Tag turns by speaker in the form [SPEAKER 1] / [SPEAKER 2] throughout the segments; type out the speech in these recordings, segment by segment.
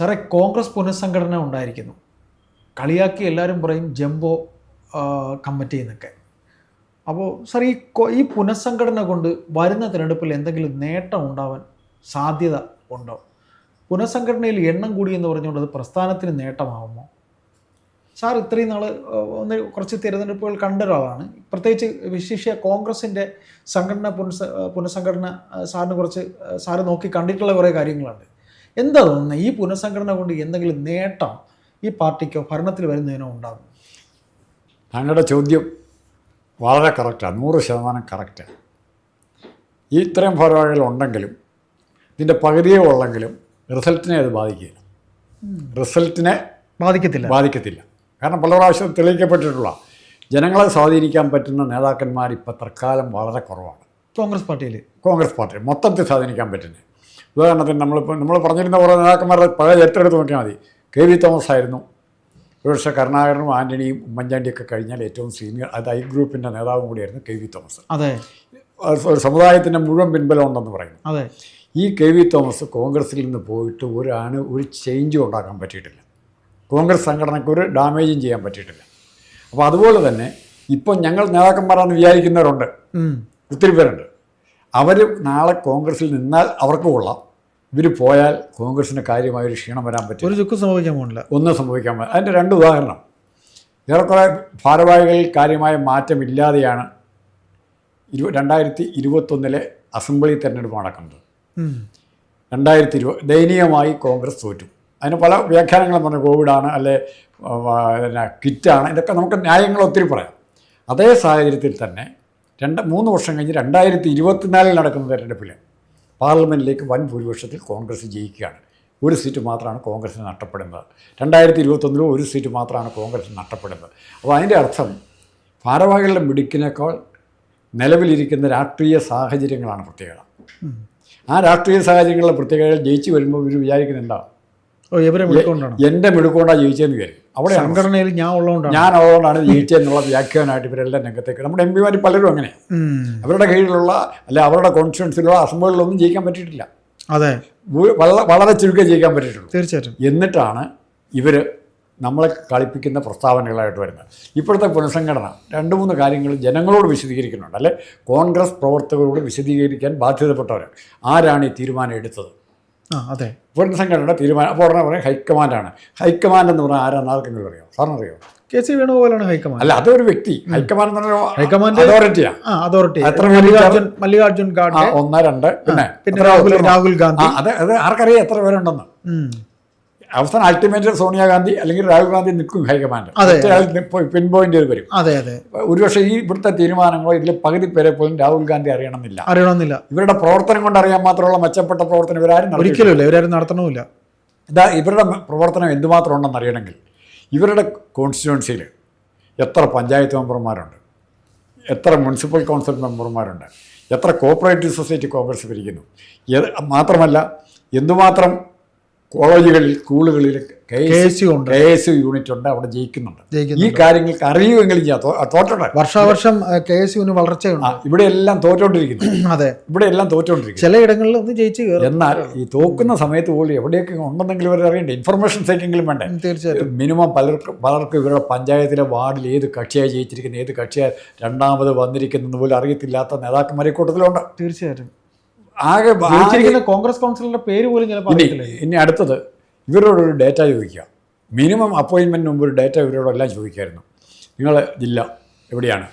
[SPEAKER 1] സാറേ കോൺഗ്രസ് പുനഃസംഘടന ഉണ്ടായിരിക്കുന്നു. കളിയാക്കി എല്ലാവരും പറയും ജംബോ കമ്മിറ്റി എന്നൊക്കെ. അപ്പോൾ സാർ ഈ ഈ പുനഃസംഘടന കൊണ്ട് വരുന്ന തിരഞ്ഞെടുപ്പിൽ എന്തെങ്കിലും നേട്ടം ഉണ്ടാവാൻ സാധ്യത ഉണ്ടോ? പുനഃസംഘടനയിൽ എണ്ണം കൂടി എന്ന് പറഞ്ഞുകൊണ്ട് അത് പ്രസ്ഥാനത്തിന് നേട്ടമാവുമോ? സാർ ഇത്രയും നാൾ ഒന്ന് കുറച്ച് തിരഞ്ഞെടുപ്പുകൾ കണ്ട ഒരാളാണ്. പ്രത്യേകിച്ച് വിശേഷ കോൺഗ്രസിന്റെ സംഘടന പുനഃസ പുനഃസംഘടന സാറിന് കുറച്ച് സാറ് നോക്കി കണ്ടിട്ടുള്ള കുറേ കാര്യങ്ങളുണ്ട്. എന്താ തോന്നുന്നത് ഈ പുനഃസംഘടന കൊണ്ട് എന്തെങ്കിലും നേട്ടം ഈ പാർട്ടിക്കോ ഭരണത്തിൽ വരുന്നതിനോ ഉണ്ടാകും?
[SPEAKER 2] താങ്കളുടെ ചോദ്യം വളരെ കറക്റ്റാണ് നൂറ് ശതമാനം കറക്റ്റാണ് ഈ ഇത്രയും ഭാരവാഹികൾ ഉണ്ടെങ്കിലും ഇതിന്റെ പകുതിയോ ഉള്ളെങ്കിലും റിസൾട്ടിനെ അത് ബാധിക്കില്ല. റിസൾട്ടിനെ
[SPEAKER 1] ബാധിക്കത്തില്ല.
[SPEAKER 2] ബാധിക്കത്തില്ല. കാരണം പല പ്രാവശ്യം തെളിയിക്കപ്പെട്ടിട്ടുള്ള ജനങ്ങളെ സ്വാധീനിക്കാൻ പറ്റുന്ന നേതാക്കന്മാർ ഇപ്പോൾ തൽക്കാലം വളരെ കുറവാണ്.
[SPEAKER 1] കോൺഗ്രസ് പാർട്ടിയിൽ
[SPEAKER 2] കോൺഗ്രസ് പാർട്ടി മൊത്തത്തിൽ സ്വാധീനിക്കാൻ പറ്റുന്നത്. ഉദാഹരണത്തിന് നമ്മളിപ്പോൾ നമ്മൾ പറഞ്ഞിരുന്ന കുറേ നേതാക്കന്മാരുടെ പഴയ ചരിത്രം എടുത്ത് നോക്കിയാൽ മതി. കെ വി തോമസ് ആയിരുന്നു. ഒരുപക്ഷെ കരുണാകരനും ആന്റണിയും ഉമ്മൻചാണ്ടിയൊക്കെ കഴിഞ്ഞാൽ ഏറ്റവും സീനിയർ അത് ഐ ഗ്രൂപ്പിന്റെ നേതാവും കൂടിയായിരുന്നു കെ വി തോമസ്.
[SPEAKER 1] അതെ.
[SPEAKER 2] ഒരു സമുദായത്തിന്റെ മുഴുവൻ പിൻബലം ഉണ്ടെന്ന് പറയുന്നു.
[SPEAKER 1] അതെ.
[SPEAKER 2] ഈ കെ വി തോമസ് കോൺഗ്രസിൽ നിന്ന് പോയിട്ട് ഒരാണ് ഒരു ചേഞ്ചും ഉണ്ടാക്കാൻ പറ്റിയിട്ടില്ല. കോൺഗ്രസ് സംഘടനയ്ക്ക് ഒരു ഡാമേജും ചെയ്യാൻ പറ്റിയിട്ടില്ല. അപ്പോൾ അതുപോലെ തന്നെ ഇപ്പം ഞങ്ങൾ നേതാക്കന്മാരാണെന്ന് വിചാരിക്കുന്നവരുണ്ട്. ഒത്തിരി പേരുണ്ട്. അവർ നാളെ കോൺഗ്രസിൽ നിന്നാൽ അവർക്ക് കൊള്ളാം. ഇവർ പോയാൽ കോൺഗ്രസിന് കാര്യമായ ഒരു ക്ഷീണം വരാൻ പറ്റും
[SPEAKER 1] ഒരു ചുക്കും സംഭവിക്കാൻ പോകുന്നില്ല.
[SPEAKER 2] ഒന്നും സംഭവിക്കാൻ പറ്റില്ല. അതിന്റെ രണ്ട് ഉദാഹരണം. ഏറെക്കുറെ ഭാരവാഹികളിൽ കാര്യമായ മാറ്റമില്ലാതെയാണ് ഇരു രണ്ടായിരത്തി ഇരുപത്തൊന്നിലെ അസംബ്ലി തെരഞ്ഞെടുപ്പ് നടക്കുന്നത്. രണ്ടായിരത്തി ഇരുപത് ദയനീയമായി കോൺഗ്രസ് തോറ്റു. അതിന് പല വ്യാഖ്യാനങ്ങളും പറഞ്ഞു കോവിഡാണ് അല്ലെ പിന്നെ കിറ്റാണ്. ഇതൊക്കെ നമുക്ക് ന്യായങ്ങൾ ഒത്തിരി പറയാം. അതേ സാഹചര്യത്തിൽ തന്നെ രണ്ട് മൂന്ന് വർഷം കഴിഞ്ഞ് രണ്ടായിരത്തി ഇരുപത്തിനാലിൽ നടക്കുന്ന തെരഞ്ഞെടുപ്പിൽ പാർലമെന്റിലേക്ക് വൻ ഭൂരിപക്ഷത്തിൽ കോൺഗ്രസ് ജയിക്കുകയാണ്. ഒരു സീറ്റ് മാത്രമാണ് കോൺഗ്രസിന് നഷ്ടപ്പെടുന്നത്. രണ്ടായിരത്തി ഇരുപത്തൊന്നിലും ഒരു സീറ്റ് മാത്രമാണ് കോൺഗ്രസിന് നഷ്ടപ്പെടുന്നത്. അപ്പോൾ അതിന്റെ അർത്ഥം ഭാരവാഹികളുടെ മിടുക്കിനേക്കാൾ നിലവിലിരിക്കുന്ന രാഷ്ട്രീയ സാഹചര്യങ്ങളാണ് പ്രത്യേകത. ആ രാഷ്ട്രീയ സാഹചര്യങ്ങളിലെ പ്രത്യേകതകൾ ജയിച്ചു വരുമ്പോൾ ഇവർ വിചാരിക്കുന്നുണ്ടാവും. എന്റെ മിടുക്കൊണ്ടാണ് ജയിച്ചതെന്ന് വിചാരിക്കും. അവിടെ
[SPEAKER 1] സംഘടനയിൽ ഞാൻ ഉള്ളതുകൊണ്ടാണ്.
[SPEAKER 2] ഞാൻ അതുകൊണ്ടാണ് ജയിച്ചതെന്നുള്ള വ്യാഖ്യാനമായിട്ട് ഇവരെല്ലാം രംഗത്തേക്ക്. നമ്മുടെ എം പിമാർ പലരും അങ്ങനെ അവരുടെ കീഴിലുള്ള അല്ലെ അവരുടെ കോൺസ്റ്റിറ്റ്യൻസിലുള്ള അസംബ്ലികളിലൊന്നും ജയിക്കാൻ പറ്റിയിട്ടില്ല.
[SPEAKER 1] അതെ.
[SPEAKER 2] വളരെ വളരെ ചുരുക്കം ജയിക്കാൻ പറ്റിയിട്ടുള്ളൂ.
[SPEAKER 1] തീർച്ചയായിട്ടും.
[SPEAKER 2] എന്നിട്ടാണ് ഇവർ നമ്മളെ കളിപ്പിക്കുന്ന പ്രസ്താവനകളായിട്ട് വരുന്നത്. ഇപ്പോഴത്തെ പുനഃസംഘടന രണ്ട് മൂന്ന് കാര്യങ്ങൾ ജനങ്ങളോട് വിശദീകരിക്കുന്നുണ്ട്. അല്ലെ? കോൺഗ്രസ് പ്രവർത്തകരോട് വിശദീകരിക്കാൻ ബാധ്യതപ്പെട്ടവർ ആരാണ് ഈ തീരുമാനം എടുത്തത്?
[SPEAKER 1] അതെ.
[SPEAKER 2] സംഘടനയുടെ തീരുമാനം അപ്പോൾ ഉടനെ പറയും ഹൈക്കമാൻഡാണ്. ഹൈക്കമാൻഡ് എന്ന് പറഞ്ഞാൽ ആരാണ് ആർക്കെങ്കിലും അറിയാം? സാറിന് അറിയോ
[SPEAKER 1] കെ സി വേണുഗോപാലാണ് ഹൈക്കമാൻഡ്.
[SPEAKER 2] അല്ല അതൊരു വ്യക്തി. ഹൈക്കമാൻഡ് എന്ന്
[SPEAKER 1] പറഞ്ഞാൽ
[SPEAKER 2] ഹൈക്കമാൻഡ് അതോറിറ്റിയാണ്
[SPEAKER 1] അതോറിറ്റി.
[SPEAKER 2] എത്ര
[SPEAKER 1] മല്ലികാർജുൻ മല്ലികാർജുൻ ഖാർഗെ.
[SPEAKER 2] ഒന്ന് രണ്ട് പിന്നെ
[SPEAKER 1] പിന്നെ രാഹുൽ ഗാന്ധി.
[SPEAKER 2] അതെ അത് ആർക്കറിയാം എത്ര പേരുണ്ടെന്ന്. അവസാനം അൾട്ടിമേറ്റ് സോണിയാഗാന്ധി അല്ലെങ്കിൽ രാഹുൽ ഗാന്ധി നിൽക്കും ഹൈക്കമാൻഡ്
[SPEAKER 1] അതെ.
[SPEAKER 2] പിൻ പോയിന്റ് വരും.
[SPEAKER 1] അതെ അതെ.
[SPEAKER 2] ഒരുപക്ഷെ ഈ ഇവിടുത്തെ തീരുമാനങ്ങളോ ഇതിൽ പകുതി പേരെ പോലും രാഹുൽ ഗാന്ധി അറിയണമെന്നില്ല.
[SPEAKER 1] അറിയണമെന്നില്ല.
[SPEAKER 2] ഇവരുടെ പ്രവർത്തനം കൊണ്ട് അറിയാൻ മാത്രമുള്ള മെച്ചപ്പെട്ട പ്രവർത്തനം ഇവരാരും.
[SPEAKER 1] ഒരിക്കലും ഇവരാരും നടത്തണമില്ല
[SPEAKER 2] ഇതാ ഇവരുടെ പ്രവർത്തനം എന്തുമാത്രം ഉണ്ടെന്ന് അറിയണമെങ്കിൽ ഇവരുടെ കോൺസ്റ്റിറ്റ്യുവൻസിയിൽ എത്ര പഞ്ചായത്ത് മെമ്പർമാരുണ്ട് എത്ര മുനിസിപ്പൽ കൗൺസിൽ മെമ്പർമാരുണ്ട് എത്ര കോപ്പറേറ്റീവ് സൊസൈറ്റി കോൺഗ്രസ് ഭരിക്കുന്നു മാത്രമല്ല എന്തുമാത്രം കോളേജുകളിൽ സ്കൂളുകളിൽ കെ എസ്
[SPEAKER 1] ഉണ്ട്.
[SPEAKER 2] കെ എസ് യൂണിറ്റ് ഉണ്ട് അവിടെ ജയിക്കുന്നുണ്ട്. ഈ കാര്യങ്ങൾക്ക് അറിയുമെങ്കിലും തോറ്റോട്ടെ?
[SPEAKER 1] വർഷാവർഷം കെ എസ് യുവിന് വളർച്ചയുണ്ട്.
[SPEAKER 2] ഇവിടെ എല്ലാം തോറ്റോണ്ടിരിക്കുന്നു.
[SPEAKER 1] അതെ.
[SPEAKER 2] ഇവിടെ എല്ലാം തോറ്റോണ്ടിരിക്കുന്നു.
[SPEAKER 1] ചിലയിടങ്ങളിൽ ഒന്ന് ജയിച്ച്
[SPEAKER 2] എന്നാൽ ഈ തോക്കുന്ന സമയത്ത് പോലും എവിടെയൊക്കെ ഉണ്ടെന്നെങ്കിലും ഇവർ അറിയണ്ടേ? ഇൻഫർമേഷൻ സേക്കെങ്കിലും വേണ്ടേ?
[SPEAKER 1] തീർച്ചയായിട്ടും.
[SPEAKER 2] മിനിമം പലർക്കും പലർക്കും ഇവരുടെ പഞ്ചായത്തിലെ വാർഡിൽ ഏത് കക്ഷിയായി ജയിച്ചിരിക്കുന്ന ഏത് കക്ഷിയായി രണ്ടാമത് വന്നിരിക്കുന്നത് പോലും അറിയത്തില്ലാത്ത നേതാക്കന്മാരെ കൂട്ടത്തിലുണ്ട്.
[SPEAKER 1] തീർച്ചയായിട്ടും.
[SPEAKER 2] ആകെ
[SPEAKER 1] കോൺഗ്രസ് കൗൺസിലറുടെ പേര് പോലും ചിലപ്പോൾ
[SPEAKER 2] ഇനി അടുത്തത് ഇവരോടൊരു ഡേറ്റ ചോദിക്കുക. മിനിമം അപ്പോയിൻമെന്റ് മുമ്പ് ഒരു ഡേറ്റ ഇവരോടെല്ലാം ചോദിക്കായിരുന്നു. നിങ്ങൾ ജില്ല എവിടെയാണ്?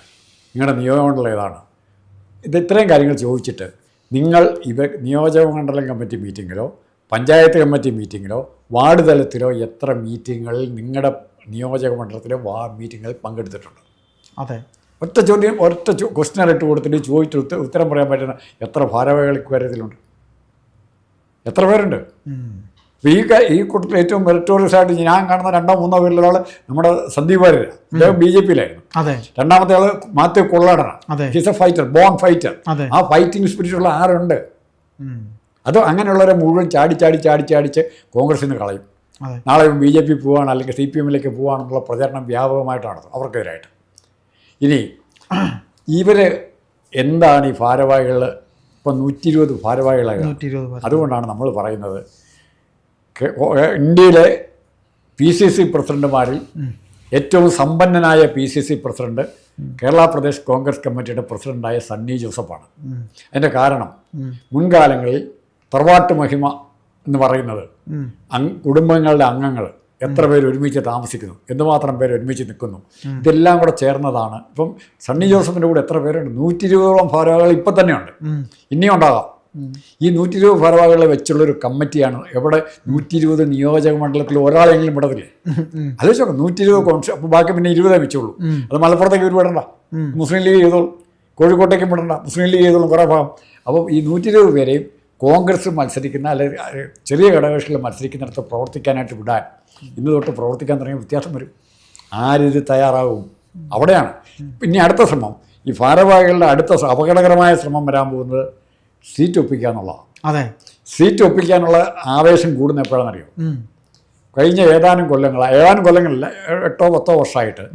[SPEAKER 2] നിങ്ങളുടെ നിയോജകമണ്ഡലം ഏതാണ്? ഇത് ഇത്രയും കാര്യങ്ങൾ ചോദിച്ചിട്ട് നിങ്ങൾ ഇവ നിയോജകമണ്ഡലം കമ്മിറ്റി മീറ്റിങ്ങിലോ പഞ്ചായത്ത് കമ്മിറ്റി മീറ്റിങ്ങിലോ വാർഡ് തലത്തിലോ എത്ര മീറ്റിങ്ങുകളിൽ നിങ്ങളുടെ നിയോജക മണ്ഡലത്തിലെ വാ മീറ്റിങ്ങുകളിൽ പങ്കെടുത്തിട്ടുണ്ട്?
[SPEAKER 1] അതെ.
[SPEAKER 2] ഒറ്റ ചോദ്യം ഒറ്റ ക്വസ്റ്റ്യൻ ഇട്ട് കൊടുത്തിട്ട് ചോദിച്ചിട്ട് ഉത്തര പറയാൻ പറ്റുന്ന എത്ര ഭാരവാഹികൾ കാര്യത്തിലുണ്ട്? എത്ര പേരുണ്ട്. ഈ ഈ കൂട്ടത്തിൽ ഏറ്റവും മെറിറ്റോറിയസ് ആയിട്ട് ഞാൻ കാണുന്ന രണ്ടോ മൂന്നോ പേരിലൊരാൾ നമ്മുടെ സന്ദീപ് വാര്യരാണ് അദ്ദേഹം ബി ജെ പിയിലായിരുന്നു. രണ്ടാമത്തെ ആൾ Mathew കൊള്ളാടനാണ് he's a fighter born fighter ആ ഫൈറ്റിംഗ് സ്പിരിറ്റുള്ള ആരുണ്ട്. അത് അങ്ങനെയുള്ളവരെ മുഴുവൻ ചാടി ചാടി ചാടി ചാടിച്ച് കോൺഗ്രസിൽ നിന്ന് കളയും. നാളെ ബി ജെ പി പോവാണ് അല്ലെങ്കിൽ സി പി എമ്മിലേക്ക് പോവാണെന്നുള്ള പ്രചരണം വ്യാപകമായിട്ട് നടത്തും അവർക്കെതിരായിട്ട്. ഇനി ഇവർ എന്താണ് ഈ ഭാരവാഹികൾ ഇപ്പം നൂറ്റി ഇരുപത്
[SPEAKER 1] ഇരുപത്
[SPEAKER 2] അതുകൊണ്ടാണ് നമ്മൾ പറയുന്നത്. ഇന്ത്യയിലെ പി സി സി പ്രസിഡന്റുമാരിൽ ഏറ്റവും സമ്പന്നനായ P C C president Kerala Pradesh Congress കമ്മിറ്റിയുടെ പ്രസിഡന്റായ സണ്ണി ജോസഫാണ്. അതിന്റെ കാരണം മുൻകാലങ്ങളിൽ തറവാട്ട് മഹിമ എന്ന് പറയുന്നത് കുടുംബങ്ങളുടെ അംഗങ്ങൾ എത്ര പേര് ഒരുമിച്ച് താമസിക്കുന്നു? എന്തുമാത്രം പേര് ഒരുമിച്ച് നിൽക്കുന്നു. ഇതെല്ലാം കൂടെ ചേർന്നതാണ്. ഇപ്പം സണ്ണി ജോസഫിന്റെ കൂടെ എത്ര പേരുണ്ട്? നൂറ്റി ഇരുപതോളം ഭാരവാഹികൾ ഇപ്പം തന്നെയുണ്ട്. ഇനിയും ഉണ്ടാകാം. ഈ നൂറ്റി ഇരുപത് ഭാരവാഹികളെ വെച്ചുള്ളൊരു കമ്മിറ്റിയാണ് എവിടെ നൂറ്റി ഇരുപത് നിയോജക മണ്ഡലത്തിൽ ഒരാളെങ്കിലും വിടത്തില്ലേ അത് വെച്ചോ നൂറ്റി ഇരുപത് കോൺഗ്രസ് അപ്പോൾ ബാക്കി പിന്നെ ഇരുപതേ വെച്ചുള്ളൂ. അത് മലപ്പുറത്തേക്ക് ഇവർ വിടണ്ട. മുസ്ലിം ലീഗ് ചെയ്തോളും. കോഴിക്കോട്ടേക്കും വിടണ്ട. മുസ്ലിം ലീഗ് ചെയ്തോളും കുറേ ഭാഗം. അപ്പോൾ ഈ നൂറ്റി ഇരുപത് പേരെയും കോൺഗ്രസ് മത്സരിക്കുന്ന അല്ലെങ്കിൽ ചെറിയ ഘടകകക്ഷികൾ മത്സരിക്കുന്നിടത്ത് പ്രവർത്തിക്കാനായിട്ട് വിടാൻ ഇന്ന് തൊട്ട് പ്രവർത്തിക്കാൻ തുടങ്ങിയ വ്യത്യാസം വരും. ആരിത് തയ്യാറാവും. അവിടെയാണ്. പിന്നെ അടുത്ത ശ്രമം. ഈ ഭാരവാഹികളുടെ അടുത്ത അപകടകരമായ ശ്രമം വരാൻ പോകുന്നത് സീറ്റ് ഒപ്പിക്കുക എന്നുള്ളതാണ്.
[SPEAKER 1] അതെ.
[SPEAKER 2] സീറ്റ് ഒപ്പിക്കാനുള്ള ആവേശം കൂടുന്ന എപ്പോഴാണെന്നറിയോ. കഴിഞ്ഞ ഏതാനും കൊല്ലങ്ങൾ ഏതാനും കൊല്ലങ്ങളില്ല എട്ടോ പത്തോ വർഷമായിട്ട്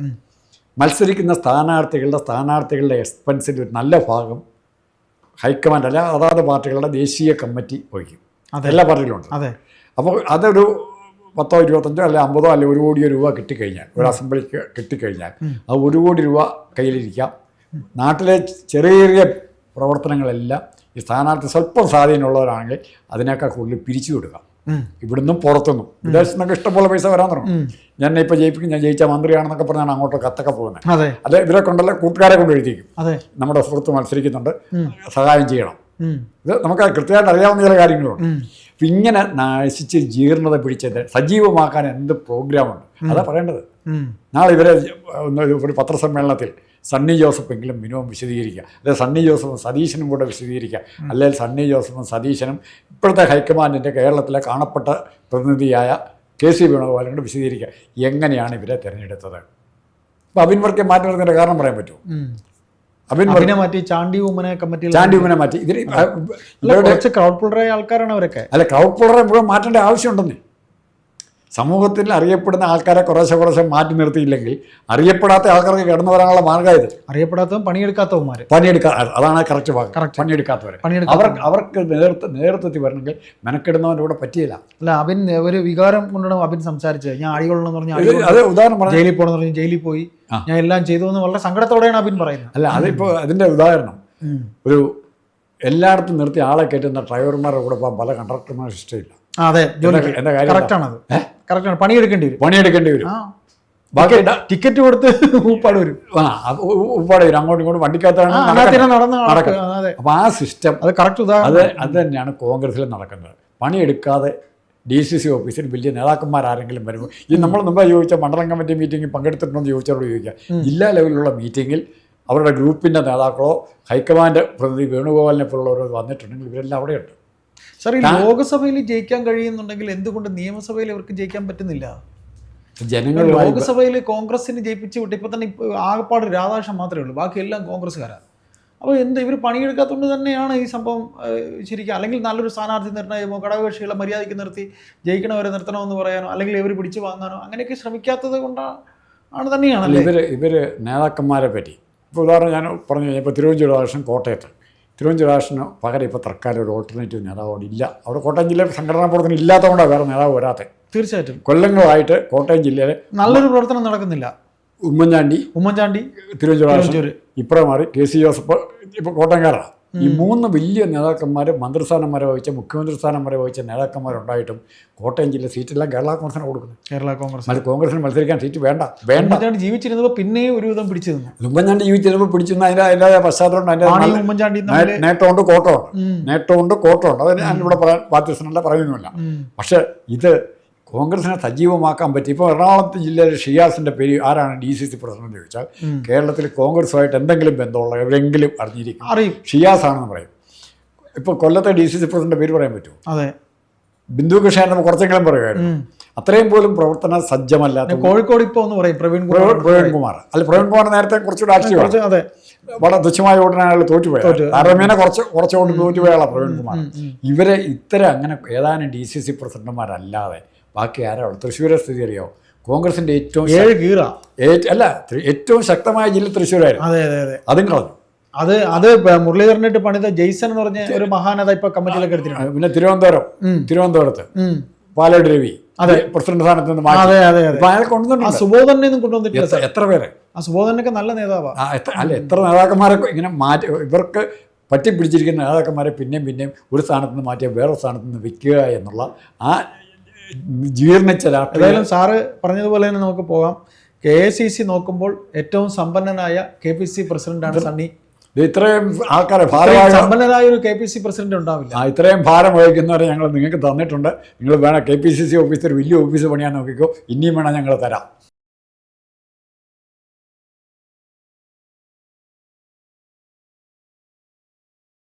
[SPEAKER 2] മത്സരിക്കുന്ന സ്ഥാനാർത്ഥികളുടെ സ്ഥാനാർത്ഥികളുടെ എക്സ്പെൻസിന്റെ ഒരു നല്ല ഭാഗം ഹൈക്കമാൻഡ് അല്ല അതാത് പാർട്ടികളുടെ ദേശീയ കമ്മിറ്റി വഹിക്കും. എല്ലാ പാർട്ടിയിലും ഉണ്ട്
[SPEAKER 1] അതെ.
[SPEAKER 2] അപ്പോൾ അതൊരു പത്തോ ഇരുപത്തഞ്ചോ അല്ലെ അമ്പതോ അല്ലെ ഒരു കോടിയോ രൂപ കിട്ടിക്കഴിഞ്ഞാൽ ഒരു അസംബ്ലിക്ക് കിട്ടിക്കഴിഞ്ഞാൽ ആ ഒരു കോടി രൂപ കയ്യിലിരിക്കാം. നാട്ടിലെ ചെറിയ ചെറിയ പ്രവർത്തനങ്ങളെല്ലാം ഈ സ്ഥാനാർത്ഥി സ്വല്പം സ്വാധീനമുള്ളവരാണെങ്കിൽ അതിനേക്കാൾ കൂടുതൽ പിരിച്ചു കൊടുക്കാം. ഇവിടുന്നും പുറത്തുനിന്നും. വിദേശത്തു നിന്നൊക്കെ ഇഷ്ടംപോലെ പൈസ വരാൻ തുടങ്ങും. ഞാൻ ഇപ്പോൾ ജയിപ്പിക്കും ഞാൻ ജയിച്ച മന്ത്രിയാണെന്നൊക്കെ പറഞ്ഞാണ് അങ്ങോട്ട് കത്തൊക്കെ പോകുന്നത്
[SPEAKER 1] അതെ.
[SPEAKER 2] അല്ലെ ഇവരെ കൊണ്ടല്ല കൂട്ടുകാരെ കൊണ്ട് എഴുതിക്കും. നമ്മുടെ സുഹൃത്ത് മത്സരിക്കുന്നുണ്ട്. സഹായം ചെയ്യണം. ഇത് നമുക്ക് കൃത്യമായിട്ട് അറിയാവുന്ന ചില കാര്യങ്ങളുണ്ട്. അപ്പം ഇങ്ങനെ നശിച്ച് ജീർണത പിടിച്ചത് സജീവമാക്കാൻ എന്ത് പ്രോഗ്രാമുണ്ട് അതാ പറയേണ്ടത്. നാളെ ഇവരെ ഒരു പത്രസമ്മേളനത്തിൽ സണ്ണി ജോസഫ് എങ്കിലും മിനിമം വിശദീകരിക്കുക. അല്ലെങ്കിൽ സണ്ണി ജോസഫും സതീശനും കൂടെ വിശദീകരിക്കുക. അല്ലെങ്കിൽ സണ്ണി ജോസഫും സതീശനും ഇപ്പോഴത്തെ ഹൈക്കമാൻഡിന്റെ കേരളത്തിലെ കാണപ്പെട്ട പ്രതിനിധിയായ കെ സി വേണുഗോപാലും കൂടെ വിശദീകരിക്കുക. എങ്ങനെയാണ് ഇവരെ തിരഞ്ഞെടുത്തത്? അപ്പോൾ അബിൻ വർക്കെ മാറ്റി നിർത്തുന്നതിന്റെ കാരണം പറയാൻ പറ്റുമോ. അബിൻ
[SPEAKER 1] മാറ്റി ചാണ്ടി ഉമ്മനെ കമ്മിറ്റിയിൽ
[SPEAKER 2] ചാണ്ടി ഉമ്മനെ മാറ്റി. ഇതിൽ
[SPEAKER 1] കുറച്ച് ക്രൗഡ് പുള്ളറായ ആൾക്കാരാണ് അവരൊക്കെ.
[SPEAKER 2] അല്ല ക്രൗഡ് പുള്ളറെ മുഴുവൻ മാറ്റേണ്ട ആവശ്യമുണ്ടെന്നേ. സമൂഹത്തിൽ അറിയപ്പെടുന്ന ആൾക്കാരെ കുറേശ്ശെ കുറേശ്ശെ മാറ്റി നിർത്തിയില്ലെങ്കിൽ അറിയപ്പെടാത്ത ആൾക്കാർക്ക് കടന്നു വരാനുള്ള മാർഗം ഇത്
[SPEAKER 1] അറിയപ്പെടാത്തതും പണിയെടുക്കാത്തവന്മാർ
[SPEAKER 2] പണിയെടുക്കാ അതാണ് കറക്റ്റ് ഭാഗം
[SPEAKER 1] കറക്റ്റ്
[SPEAKER 2] പണിയെടുക്കാത്തവർ
[SPEAKER 1] പണിയെടുക്കാത്ത
[SPEAKER 2] അവർ അവർക്ക് നേതൃത്വ നേതൃത്വത്തിൽ വരണമെങ്കിൽ മെനക്കെടുന്നവന്റെ കൂടെ പറ്റിയില്ല.
[SPEAKER 1] അല്ല അവൻ ഒരു വികാരം കൊണ്ടാണ് അവൻ സംസാരിച്ചത്. ഞാൻ അടികൊള്ളണമെന്ന് പറഞ്ഞ
[SPEAKER 2] അത് ഉദാഹരണം പറഞ്ഞു
[SPEAKER 1] ജയിലിൽ പോകണമെന്ന് പറഞ്ഞു ജയിലിൽ പോയി. ഞാൻ എല്ലാം ചെയ്തു എന്ന് വളരെ സങ്കടത്തോടെയാണ് അവൻ പറയുന്നത്.
[SPEAKER 2] അല്ല അതിപ്പോൾ അതിന്റെ ഉദാഹരണം. ഒരു എല്ലായിടത്തും നിർത്തി ആളെ കയറ്റുന്ന ഡ്രൈവർമാരുടെ കൂടെ പോകാൻ പല കണ്ടക്ടർമാരും ഇഷ്ടമില്ല.
[SPEAKER 1] അതെ.
[SPEAKER 2] എന്താ കാര്യം
[SPEAKER 1] കറക്റ്റ് ആണത്. കറക്റ്റ് ആണ്. പണിയെടുക്കേണ്ടി വരും.
[SPEAKER 2] പണിയെടുക്കേണ്ടി വരും. ബാക്കി
[SPEAKER 1] ടിക്കറ്റ് കൊടുത്ത് ഊപ്പാട് വരും.
[SPEAKER 2] ആ ഉപ്പാട് വരും. അങ്ങോട്ടും ഇങ്ങോട്ടും വണ്ടിക്കകത്താണ് നടക്കുന്നത്. നടക്കും.
[SPEAKER 1] ആ,
[SPEAKER 2] സിസ്റ്റം
[SPEAKER 1] അത് കറക്റ്റ്
[SPEAKER 2] അത് അത് തന്നെയാണ് കോൺഗ്രസ്സിൽ നടക്കുന്നത്. പണിയെടുക്കാതെ ഡി സി സി ഓഫീസിൽ വലിയ നേതാക്കന്മാരാരെങ്കിലും വരുമ്പോൾ ഈ നമ്മൾ മുമ്പ് ചോദിച്ച മണ്ഡലം കമ്മിറ്റി മീറ്റിംഗിൽ പങ്കെടുത്തിട്ടുണ്ടോ എന്ന് ചോദിച്ചവരോട് ചോദിക്കുക ജില്ലാ ലെവലിലുള്ള മീറ്റിങ്ങിൽ അവരുടെ ഗ്രൂപ്പിന്റെ നേതാക്കളോ ഹൈക്കമാൻഡ് പ്രതിനിധി വേണുഗോപാലിനെ പോലുള്ളവരോ വന്നിട്ടുണ്ടെങ്കിൽ ഇവരെല്ലാം അവിടെയുണ്ട്.
[SPEAKER 1] സാർ ഈ ലോകസഭയിൽ ജയിക്കാൻ കഴിയുന്നുണ്ടെങ്കിൽ എന്തുകൊണ്ട് നിയമസഭയിൽ ഇവർക്ക് ജയിക്കാൻ പറ്റുന്നില്ല?
[SPEAKER 2] ജനങ്ങൾ
[SPEAKER 1] ലോകസഭയിൽ കോൺഗ്രസിന് ജയിപ്പിച്ച് വിട്ട് ഇപ്പൊ തന്നെ ആകപ്പാട് രാധാകൃഷ്ണൻ മാത്രമേ ഉള്ളൂ ബാക്കി എല്ലാം കോൺഗ്രസ്സുകാരാണ് അപ്പോൾ എന്ത് ഇവർ പണിയെടുക്കാത്തതുകൊണ്ട് തന്നെയാണ് ഈ സംഭവം ശരിക്കും അല്ലെങ്കിൽ നല്ലൊരു സ്ഥാനാർത്ഥി നിർണയമോ ഘടകകക്ഷികളെ മര്യാദയ്ക്ക് നിർത്തി ജയിക്കണവരെ നിർത്തണമെന്ന് പറയാനോ അല്ലെങ്കിൽ ഇവർ പിടിച്ചു വാങ്ങാനോ അങ്ങനെയൊക്കെ ശ്രമിക്കാത്തത് കൊണ്ടാണ് ആണ് തന്നെയാണ്
[SPEAKER 2] ഇവർ ഇവർ നേതാക്കന്മാരെ പറ്റി. ഇപ്പോൾ ഉദാഹരണം ഞാൻ പറഞ്ഞു കഴിഞ്ഞപ്പോൾ തിരുവഞ്ചൂർ രാധാകൃഷ്ണൻ കോട്ടയത്ത്. തിരുവഞ്ചൂർ രാധാകൃഷ്ണന് പകരം ഇപ്പോൾ തൽക്കാലം ഒരു ഓൾട്ടർനേറ്റീവ് നേതാവ് അവിടെ ഇല്ല അവിടെ കോട്ടയം ജില്ലയിൽ സംഘടനാ പ്രവർത്തനം ഇല്ലാത്തതുകൊണ്ടാണ് വേറെ നേതാവ് വരാത്തത്
[SPEAKER 1] തീർച്ചയായിട്ടും.
[SPEAKER 2] കൊല്ലങ്ങളായിട്ട് കോട്ടയം ജില്ലയിൽ
[SPEAKER 1] നല്ലൊരു പ്രവർത്തനം നടക്കുന്നില്ല.
[SPEAKER 2] ഉമ്മൻചാണ്ടി
[SPEAKER 1] ഉമ്മൻചാണ്ടി
[SPEAKER 2] തിരുവഞ്ചൂർ ഇപ്പുറം മാറി കെ സി ജോസഫ് ഇപ്പോൾ കോട്ടയംകാരാണ് ഈ മൂന്ന് വലിയ നേതാക്കന്മാർ മന്ത്രിസ്ഥാനം വരെ വഹിച്ച മുഖ്യമന്ത്രി സ്ഥാനം വരെ വഹിച്ച നേതാക്കന്മാരുണ്ടായിട്ടും കോട്ടയം ജില്ല സീറ്റെല്ലാം കേരള കോൺഗ്രസിനാണ് കൊടുക്കുന്നത്.
[SPEAKER 1] കേരള കോൺഗ്രസ്.
[SPEAKER 2] അത് കോൺഗ്രസിന് മത്സരിക്കാൻ സീറ്റ് വേണ്ട വേണ്ട.
[SPEAKER 1] ജീവിച്ചിരുന്നപ്പോൾ പിന്നെയും ഒരുവിധം പിടിച്ചു നിന്നു.
[SPEAKER 2] ഉമ്മൻചാണ്ടി ജീവിച്ചിരുന്നപ്പോൾ പിടിച്ചു അതിന്റെ അതിന്റെ പശ്ചാത്തലം
[SPEAKER 1] അതിന്റെ
[SPEAKER 2] ഉമ്മൻചാണ്ടി നേട്ടമുണ്ട് കോട്ടമുണ്ട്. നേട്ടമുണ്ട് കോട്ടമുണ്ട്. അത് ഞാൻ ഇവിടെ പറയാൻ ബാധ്യസ്ഥനല്ല പറയുന്നുമില്ല. പക്ഷേ ഇത് കോൺഗ്രസിനെ സജീവമാക്കാൻ പറ്റി. ഇപ്പോൾ എറണാകുളത്ത് ജില്ലയിലെ ഷിയാസിന്റെ പേര് ആരാണ് ഡി സി സി പ്രസിഡന്റ് എന്ന് ചോദിച്ചാൽ കേരളത്തിൽ കോൺഗ്രസുമായിട്ട് എന്തെങ്കിലും ബന്ധമുള്ള എവരെങ്കിലും അറിഞ്ഞിരിക്കും.
[SPEAKER 1] അറിയും.
[SPEAKER 2] ഷിയാസ് ആണെന്ന് പറയും. ഇപ്പോൾ കൊല്ലത്തെ ഡി സി സി പ്രസിഡന്റ് പേര് പറയാൻ പറ്റുമോ?
[SPEAKER 1] അതെ.
[SPEAKER 2] ബിന്ദു കൃഷ്ണൻ നമുക്ക് കുറച്ചെങ്കിലും പറയുമായിരുന്നു. അത്രയും പോലും പ്രവർത്തന സജ്ജമല്ലാത്ത
[SPEAKER 1] കോഴിക്കോട് ഇപ്പോൾ എന്ന് പറയും. പ്രവീൺ
[SPEAKER 2] പ്രവീൺ കുമാർ. അല്ല പ്രവീൺ കുമാർ നേരത്തെ കുറച്ചുകൂടെ ആക്റ്റീവാണ്.
[SPEAKER 1] അതെ.
[SPEAKER 2] വളരെ തുച്ഛമായ വോട്ടിനാണ് അയാൾ തോറ്റുപോയത്
[SPEAKER 1] തോറ്റു.
[SPEAKER 2] താരതമ്യേന കുറച്ച് കുറച്ച് തോറ്റുപോയാളാണ് പ്രവീൺ കുമാർ. ഇവരെ ഇത്തരം അങ്ങനെ ഏതാനും ഡി സി സി പ്രസിഡന്റുമാരല്ലാതെ ബാക്കി ആരാ ഉള്ളത് തൃശ്ശൂരെ സ്ഥിതി അറിയോ കോൺഗ്രസിന്റെ ഏറ്റവും
[SPEAKER 1] ഏഴ് കീറ
[SPEAKER 2] അല്ല ഏറ്റവും ശക്തമായ ജില്ല തൃശ്ശൂരായിരുന്നു.
[SPEAKER 1] അതെ അതെ അതെ.
[SPEAKER 2] അതും കളഞ്ഞു.
[SPEAKER 1] അത് അത് മുരളീധരനായിട്ട് പണിത ജെയ്സൺ എന്ന് പറഞ്ഞ ഒരു മഹാനത ഇപ്പൊ കമ്മിറ്റിയിലൊക്കെ എടുത്തിട്ടുണ്ട്.
[SPEAKER 2] പിന്നെ തിരുവനന്തപുരം. തിരുവനന്തപുരത്ത്. പാലോട് രവി
[SPEAKER 1] അതെ.
[SPEAKER 2] പ്രസിഡന്റ് സ്ഥാനത്ത് നിന്ന് മാറ്റി.
[SPEAKER 1] അതെ അതെ
[SPEAKER 2] അയാൾ കൊണ്ടുവന്നിട്ടുണ്ട്.
[SPEAKER 1] സുബോധനെ ഒന്നും കൊണ്ടുവന്നിട്ടില്ല
[SPEAKER 2] എത്ര- പേര്?
[SPEAKER 1] ആ സുബോധനൊക്കെ നല്ല നേതാവാണ്
[SPEAKER 2] അല്ല എത്ര നേതാക്കന്മാരെ ഇങ്ങനെ മാറ്റി ഇവർക്ക് പറ്റിപ്പിടിച്ചിരിക്കുന്ന നേതാക്കന്മാരെ പിന്നെയും പിന്നെയും ഒരു സ്ഥാനത്ത് നിന്ന് മാറ്റിയ വേറെ സ്ഥാനത്ത് നിന്ന് വെക്കുക എന്നുള്ള ആ ജീർണിച്ച
[SPEAKER 1] ഏതായാലും സാറ് പറഞ്ഞതുപോലെ തന്നെ നമുക്ക് പോകാം. കെ എ സി സി നോക്കുമ്പോൾ ഏറ്റവും സമ്പന്നനായ കെ പി സി പ്രസിഡന്റാണ് സണ്ണി.
[SPEAKER 2] ഇത് ഇത്രയും ആൾക്കാരെ
[SPEAKER 1] സമ്പന്നനായ ഒരു കെ പി സി പ്രസിഡന്റ് ഉണ്ടാവില്ല.
[SPEAKER 2] ആ ഇത്രയും ഭാരം വഹിക്കുന്നവരെ ഞങ്ങൾ നിങ്ങൾക്ക് തന്നിട്ടുണ്ട്. നിങ്ങൾ വേണം K P C C officer വലിയ ഓഫീസ് പണിയാൻ നോക്കിക്കോ. ഇനിയും വേണം ഞങ്ങൾ തരാം.